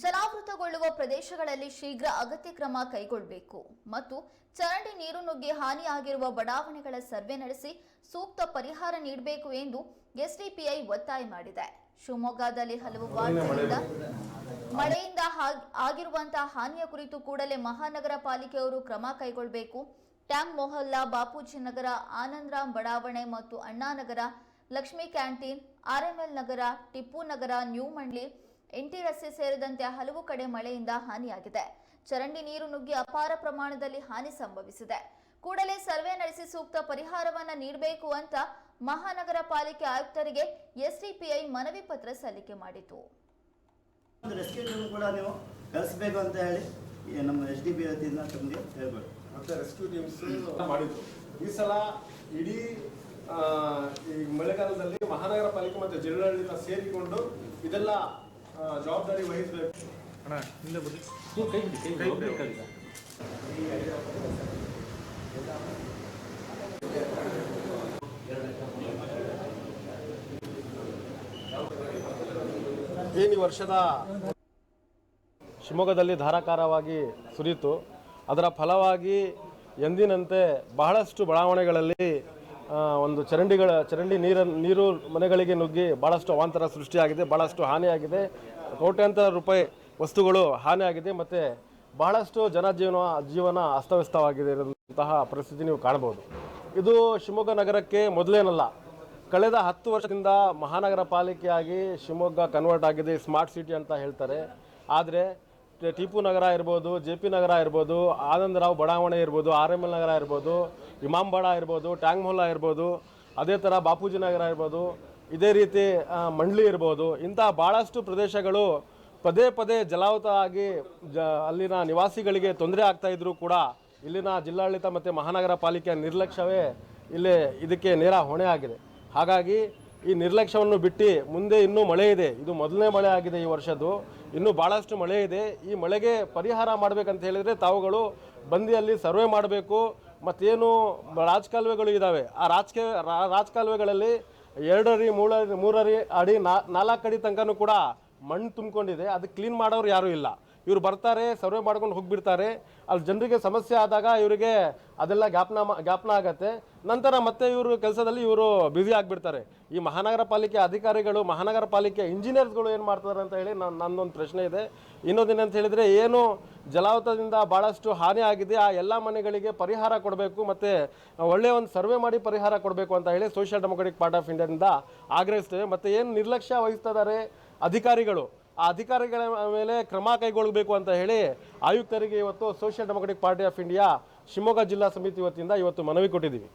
ಜಲಾವೃತಗೊಳ್ಳುವ ಪ್ರದೇಶಗಳಲ್ಲಿ ಶೀಘ್ರ ಅಗತ್ಯ ಕ್ರಮ ಕೈಗೊಳ್ಳಬೇಕು ಮತ್ತು ಚರಂಡಿ ನೀರು ನುಗ್ಗಿ ಹಾನಿಯಾಗಿರುವ ಬಡಾವಣೆಗಳ ಸರ್ವೆ ನಡೆಸಿ ಸೂಕ್ತ ಪರಿಹಾರ ನೀಡಬೇಕು ಎಂದು ಎಸ್ಡಿಪಿಐ ಒತ್ತಾಯ ಮಾಡಿದೆ. ಶಿವಮೊಗ್ಗದಲ್ಲಿ ಹಲವು ವಾರ್ಡ್ಗಳಿಂದ ಮಳೆಯಿಂದ ಆಗಿರುವಂತಹ ಹಾನಿಯ ಕುರಿತು ಕೂಡಲೇ ಮಹಾನಗರ ಪಾಲಿಕೆಯವರು ಕ್ರಮ ಕೈಗೊಳ್ಳಬೇಕು. ಟ್ಯಾಂಗ್ ಮೊಹಲ್ಲಾ, ಬಾಪೂಜಿ ನಗರ, ಆನಂದರಾಮ್ ಬಡಾವಣೆ ಮತ್ತು Annanagar, Lakshmi canteen RML Nagar, Tippu Nagar, new Mandli NT ರಸ್ತೆ ಸೇರಿದಂತೆ ಹಲವು ಕಡೆ ಮಳೆಯಿಂದ ಹಾನಿಯಾಗಿದೆ. ಚರಂಡಿ ನೀರು ನುಗ್ಗಿ ಅಪಾರ ಪ್ರಮಾಣದಲ್ಲಿ ಹಾನಿ ಸಂಭವಿಸಿದೆ. ಕೂಡಲೇ ಸರ್ವೆ ನಡೆಸಿ ಸೂಕ್ತ ಪರಿಹಾರವನ್ನ ನೀಡಬೇಕು ಅಂತ ಮಹಾನಗರ ಪಾಲಿಕೆ ಆಯುಕ್ತರಿಗೆ ಎಸ್ಡಿಪಿಐ ಮನವಿ ಪತ್ರ ಸಲ್ಲಿಕೆ ಮಾಡಿತು. ರೆಸ್ಕ್ಯೂ ಟೀಮ್ ಕೂಡ ನೀವು ಕಳಿಸ್ಬೇಕು ಅಂತ ಹೇಳಿ ಈ ನಮ್ಮ ಎಸ್ ಡಿ ಪಿ ವತಿಯಿಂದ ತಮಗೆ ಹೇಳ್ಬೋದು. ಮತ್ತೆ ರೆಸ್ಕ್ಯೂ ಟೀಮ್ಸ್ ಮಾಡಿದ್ರು. ಈ ಸಲ ಇಡೀ ಈ ಮಳೆಗಾಲದಲ್ಲಿ ಮಹಾನಗರ ಪಾಲಿಕೆ ಮತ್ತು ಜಿಲ್ಲಾಡಳಿತ ಸೇರಿಕೊಂಡು ಇದೆಲ್ಲ ಜವಾಬ್ದಾರಿ ವಹಿಸಬೇಕು. ಏನು ಈ ವರ್ಷದ ಶಿವಮೊಗ್ಗದಲ್ಲಿ ಧಾರಾಕಾರವಾಗಿ ಸುರಿಯಿತು. ಅದರ ಫಲವಾಗಿ ಎಂದಿನಂತೆ ಬಹಳಷ್ಟು ಬಡಾವಣೆಗಳಲ್ಲಿ ಒಂದು ಚರಂಡಿಗಳ ಚರಂಡಿ ನೀರ ನೀರು ಮನೆಗಳಿಗೆ ನುಗ್ಗಿ ಭಾಳಷ್ಟು ಅವಾಂತರ ಸೃಷ್ಟಿಯಾಗಿದೆ ಭಾಳಷ್ಟು ಹಾನಿಯಾಗಿದೆ. ಕೋಟ್ಯಾಂತರ ರೂಪಾಯಿ ವಸ್ತುಗಳು ಹಾನಿಯಾಗಿದೆ ಮತ್ತು ಭಾಳಷ್ಟು ಜನಜೀವನ, ಜೀವನ ಅಸ್ತವ್ಯಸ್ತವಾಗಿದೆ ಇರುವಂತಹ ಪರಿಸ್ಥಿತಿ ನೀವು ಕಾಣ್ಬೋದು ಇದು ಶಿವಮೊಗ್ಗ ನಗರಕ್ಕೆ ಮೊದಲೇನಲ್ಲ, ಕಳೆದ ಹತ್ತು ವರ್ಷದಿಂದ ಮಹಾನಗರ ಪಾಲಿಕೆಯಾಗಿ ಶಿವಮೊಗ್ಗ ಕನ್ವರ್ಟ್ ಆಗಿದೆ ಸ್ಮಾರ್ಟ್ ಸಿಟಿ ಅಂತ ಹೇಳ್ತಾರೆ. ಆದರೆ ಟಿ- ಟಿಪ್ಪು ನಗರ ಇರ್ಬೋದು, ಜೆ ಪಿ ನಗರ ಇರ್ಬೋದು, ಆನಂದರಾವ್ ಬಡಾವಣೆ ಇರ್ಬೋದು, ಆರ್ ಎಂ ಎಲ್ ನಗರ ಇರ್ಬೋದು ಇಮಾಂಬಾಡ ಇರ್ಬೋದು, ಟ್ಯಾಂಗ್ ಮೊಹಲ್ಲಾ ಇರ್ಬೋದು, ಅದೇ ಥರ ಬಾಪೂಜಿ ನಗರ ಇರ್ಬೋದು, ಇದೇ ರೀತಿ ಮಂಡಳಿ ಇರ್ಬೋದು, ಇಂಥ ಭಾಳಷ್ಟು ಪ್ರದೇಶಗಳು ಪದೇ ಪದೇ ಜಲಾವೃತ ಆಗಿ ಜ, ಅಲ್ಲಿನ ನಿವಾಸಿಗಳಿಗೆ ತೊಂದರೆ ಆಗ್ತಾ ಇದ್ರೂ ಕೂಡ ಇಲ್ಲಿನ ಜಿಲ್ಲಾಡಳಿತ ಮತ್ತು ಮಹಾನಗರ ಪಾಲಿಕೆಯ ನಿರ್ಲಕ್ಷ್ಯವೇ ಇಲ್ಲಿ ಇದಕ್ಕೆ ನೇರ ಹೊಣೆ ಆಗಿದೆ ಹಾಗಾಗಿ ಈ ನಿರ್ಲಕ್ಷ್ಯವನ್ನು ಬಿಟ್ಟು ಮುಂದೆ ಇನ್ನೂ ಮಳೆ ಇದೆ. ಇದು ಮೊದಲನೇ ಮಳೆ ಆಗಿದೆ ಈ ವರ್ಷದ್ದು. ಇನ್ನೂ ಭಾಳಷ್ಟು ಮಳೆ ಇದೆ. ಈ ಮಳೆಗೆ ಪರಿಹಾರ ಮಾಡಬೇಕಂತ ಹೇಳಿದರೆ ತಾವುಗಳು ಬಂದು ಅಲ್ಲಿ ಸರ್ವೆ ಮಾಡಬೇಕು. ಮತ್ತೇನು ರಾಜಕಾಲುವೆಗಳು ಇದ್ದಾವೆ ಆ ರಾಜಕೀಯ ರಾಜಕಾಲುವೆಗಳಲ್ಲಿ ಎರಡರಿ ಮೂರರಿ ಮೂರರಿ ಅಡಿ ನಾಲ್ಕು ಅಡಿ ತನಕನೂ ಕೂಡ ಮಣ್ಣು ತುಂಬಿಕೊಂಡಿದೆ. ಅದು ಕ್ಲೀನ್ ಮಾಡೋರು ಯಾರೂ ಇಲ್ಲ. ಇವ್ರು ಬರ್ತಾರೆ ಸರ್ವೆ ಮಾಡ್ಕೊಂಡು ಹೋಗಿಬಿಡ್ತಾರೆ. ಅಲ್ಲಿ ಜನರಿಗೆ ಸಮಸ್ಯೆ ಆದಾಗ ಇವರಿಗೆ ಅದೆಲ್ಲ ಜ್ಞಾಪನ ಜ್ಞಾಪನ ಆಗತ್ತೆ. ನಂತರ ಮತ್ತೆ ಇವರು ಕೆಲಸದಲ್ಲಿ ಇವರು ಬ್ಯುಸಿ ಆಗಿಬಿಡ್ತಾರೆ. ಈ ಮಹಾನಗರ ಪಾಲಿಕೆ ಅಧಿಕಾರಿಗಳು, ಮಹಾನಗರ ಪಾಲಿಕೆ ಇಂಜಿನಿಯರ್ಸ್ಗಳು ಏನು ಮಾಡ್ತಾರೆ ಅಂತ ಹೇಳಿ ನನ್ನ ನನ್ನೊಂದು ಪ್ರಶ್ನೆ ಇದೆ. ಇನ್ನೊಂದೇನಂತ ಹೇಳಿದರೆ ಏನು ಜಲಾವತದಿಂದ ಭಾಳಷ್ಟು ಹಾನಿ ಆಗಿದೆ, ಆ ಎಲ್ಲ ಮನೆಗಳಿಗೆ ಪರಿಹಾರ ಕೊಡಬೇಕು ಮತ್ತು ಒಳ್ಳೆಯ ಒಂದು ಸರ್ವೆ ಮಾಡಿ ಪರಿಹಾರ ಕೊಡಬೇಕು ಅಂತ ಹೇಳಿ ಸೋಷಿಯಲ್ ಡೆಮೊಕ್ರೆಟಿಕ್ ಪಾರ್ಟ್ ಆಫ್ ಇಂಡಿಯಾದಿಂದ ಆಗ್ರಹಿಸ್ತೇವೆ. ಮತ್ತು ಏನು ನಿರ್ಲಕ್ಷ್ಯ ವಹಿಸ್ತಿದ್ದಾರೆ ಅಧಿಕಾರಿಗಳು ಆ ಅಧಿಕಾರಿಗಳ ಮೇಲೆ ಕ್ರಮ ಕೈಗೊಳ್ಳಬೇಕು ಅಂತ ಹೇಳಿ ಆಯುಕ್ತರಿಗೆ ಇವತ್ತು social democratic party of India Shivamogga ಜಿಲ್ಲಾ ಸಮಿತಿ ವತಿಯಿಂದ ಇವತ್ತು ಮನವಿ ಕೊಟ್ಟಿದ್ದೀವಿ.